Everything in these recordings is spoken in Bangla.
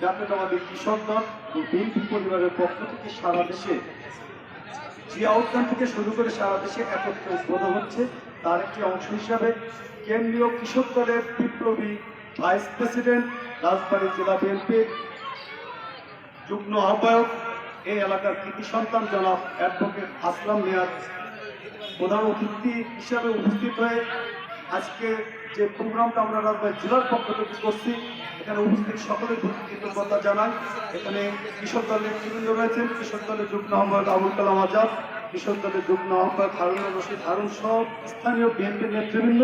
জাতীয়তাবাদী কৃষক ও বিএনপি পরিবারের পক্ষ থেকে সারা দেশে উদ্যান থেকে শুরু করে সারা দেশে হচ্ছে, তার একটি অংশ হিসাবে কেন্দ্রীয় কৃষক দলের বিপ্লবী ভাইস প্রেসিডেন্ট, রাজবাড়ী জেলা বিএনপির আহ্বায়ক, এই এলাকার কৃতি সন্তান জনাব অ্যাডভোকেট আসলাম মিয়াজ প্রধান অতিথি হিসাবে উপস্থিত হয়ে আজকে যে প্রোগ্রামটা আমরা রাজবাড়ী জেলার পক্ষ থেকে করছি এখানে উপস্থিত সকলের প্রতি কৃতজ্ঞতা জানাই। এখানে কৃষক দলের নেতৃবৃন্দ রয়েছেন। কৃষক দলের যুগ্ম আহ্বায়ক আবুল কালাম আজাদ, কৃষক দলের যুগ্ম আহ্বায়ক হারুন রশিদ হারুন সহ স্থানীয় বিএনপির নেতৃবৃন্দ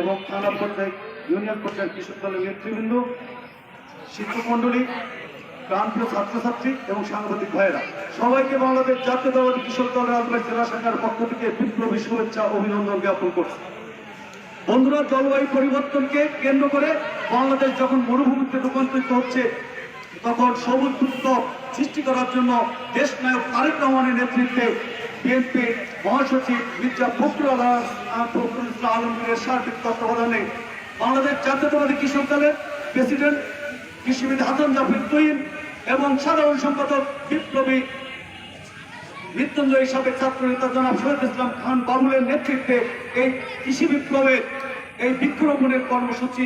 এবং থানা পর্যায়ে ইউনিয়ন পর্যায়ের কৃষক দলের নেতৃবৃন্দ শিক্ষক মন্ডলী প্রাণপ্রিয় ছাত্রছাত্রী এবং সাংবাদিক ভাইয়েরা। সবাইকে বাংলাদেশ জাতীয়তাবাদী কৃষক দল রাজবাড়ী জেলা শাখার পক্ষ থেকে বিপ্লবী শুভেচ্ছা, অভিনন্দন জ্ঞাপন করছি। বন্ধুরা, জলবায়ু পরিবর্তনকে কেন্দ্র করে বাংলাদেশ যখন মরুভূমিতে রূপান্তরিত হচ্ছে, তখন সবুজ বিপ্লব সৃষ্টি করার জন্য দেশ নায়ক তারেক রহমানের নেতৃত্বে বিএনপি মহাসচিব মির্জা ফখরুল ফখরুল আলমগীরের সার্বিক তত্ত্বাবধানে বাংলাদেশ জাতীয়তাবাদী কৃষক দলের প্রেসিডেন্ট কৃষিবিদ হাসান জাফির তুহিন এবং সাধারণ সম্পাদক বিপ্লবী মৃত্যুঞ্জয় সাবেক ছাত্র নেতা জনাব শহীদ ইসলাম খান বাবুলের নেতৃত্বে এই কৃষি বিপ্লবের, এই বৃক্ষরোপণের কর্মসূচি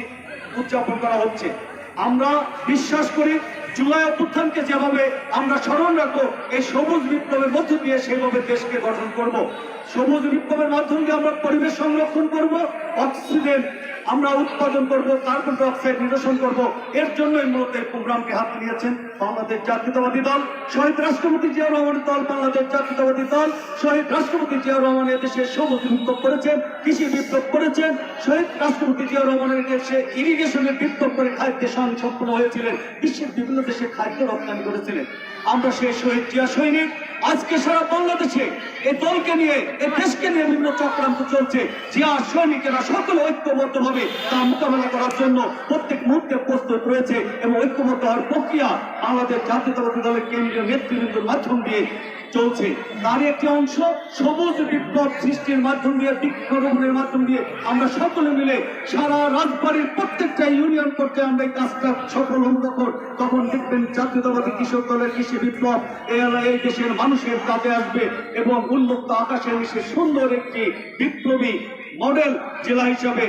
উদযাপন করা হচ্ছে। আমরা বিশ্বাস করি জুলাই অভ্যুত্থানকে যেভাবে আমরা স্মরণ রাখব, এই সবুজ বিপ্লবের মধ্য দিয়ে সেভাবে দেশকে গঠন করব। সবুজ বিপ্লবের মাধ্যমে আমরা পরিবেশ সংরক্ষণ করব, অক্সিজেন আমরা উৎপাদন করব, কার্বন ডাইঅক্সাইড নিরসন করব। এর জন্যই মূলত এই প্রোগ্রামকে হাতে নিয়েছেন। বাংলাদেশ জাতীয়তাবাদী দল, শহীদ রাষ্ট্রপতি জিয়াউর রহমানের দল, বাংলাদেশ জাতীয়তাবাদী দল, শহীদ রাষ্ট্রপতি জিয়াউর রহমান দেশে সবুজ বিপ্লব করেছেন, কৃষি বিপ্লব করেছেন, শহীদ রাষ্ট্রপতি জিয়াউর রহমানের দেশে ইরিগেশনের বিপ্লব করে খাদ্যে সম্পূর্ণ হয়েছিলেন, বিশ্বের বিভিন্ন দেশে খাদ্য রপ্তানি করেছিলেন। আমরা সেই শহীদ জিয়া সৈনিক। আজকে সারা বাংলাদেশে এই দলকে নিয়ে, এই দেশকে নিয়ে বিভিন্ন চক্রান্ত চলছে। জিয়া সৈনিকেরা সকলে ঐক্যবদ্ধভাবে তা মোকাবেলা করার জন্য প্রত্যেক মুহূর্তে প্রস্তুত রয়েছে এবং ঐক্যবদ্ধ হওয়ার প্রক্রিয়া বাংলাদেশ জাতীয়তাবাদী দলের কেন্দ্রীয় নেতৃবৃন্দের মাধ্যম দিয়ে চলছে। তার একটি অংশ সবুজ বিপ্লব সৃষ্টির মাধ্যম দিয়ে বৃক্ষরোপণের মাধ্যম দিয়ে আমরা সকলে মিলে সারা রাজবাড়ির প্রত্যেকটা ইউনিয়ন করতে আমরা এই কাজটা সফল হব তখন তখন দেখবেন জাতীয়তাবাদী কৃষক দলের কৃষি বিপ্লব এই দেশের মানুষের কাজে আসবে এবং উন্মুক্ত আকাশের নিচে সুন্দর একটি বিপ্লবী মডেল জেলা হিসাবে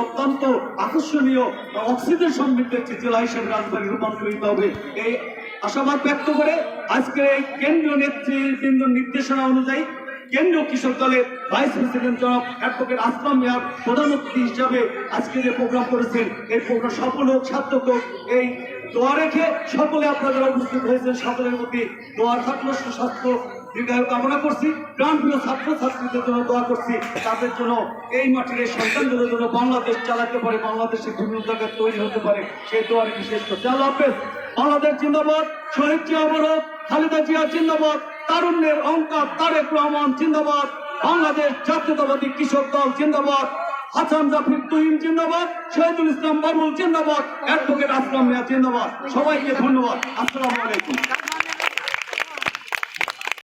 অত্যন্ত আকর্ষণীয় অক্সিজেন সমৃদ্ধ একটি জেলা হিসেবে রাজধানী রূপান্তরিত হবে। এই আশাবাদ ব্যক্ত করে আজকে এই কেন্দ্রীয় নেতৃবৃন্দ নির্দেশনা অনুযায়ী কেন্দ্রীয় কৃষক দলের ভাইস প্রেসিডেন্ট জনাব অ্যাডভোকেট আসলাম মিয়ার প্রধান অতিথি হিসাবে আজকে যে প্রোগ্রাম করেছেন, এই প্রোগ্রাম সফল হোক, সার্থক হোক, এই দোয়া রেখে সকলে আপনারা উপস্থিত হয়েছেন, সকলের প্রতি দোয়ার থাকল, সুস্বাস্থ্য দীর্ঘায়ু কামনা করছি, প্রাণপ্রিয় ছাত্র ছাত্রীদের জন্য দোয়া করছি, তাদের জন্য এই মাঠের এই সন্তানদের জন্য বাংলাদেশ চালাতে পারে, বাংলাদেশের বিভিন্ন জায়গায় তৈরি হতে পারে, সেই দোয়ার বিশেষ করছি। আল্লাহ হাফেজ। বাংলাদেশ জিন্দাবাদ, শহীদ জিয়া অবরোধ খালেদা জিয়া জিন্দাবাদ। তারুণ্যের অহংকার, তারেক রহমান জিন্দাবাদ। বাংলাদেশ জাতীয়তাবাদী কৃষক দল জিন্দাবাদ। হাসান জাফির তুহিন জিন্দাবাদ। শহীদুল ইসলাম বাবুল জিন্দাবাদ। অ্যাডভোকেট আসলাম মিয়া জিন্দাবাদ। সবাইকে ধন্যবাদ। আসসালামু আলাইকুম।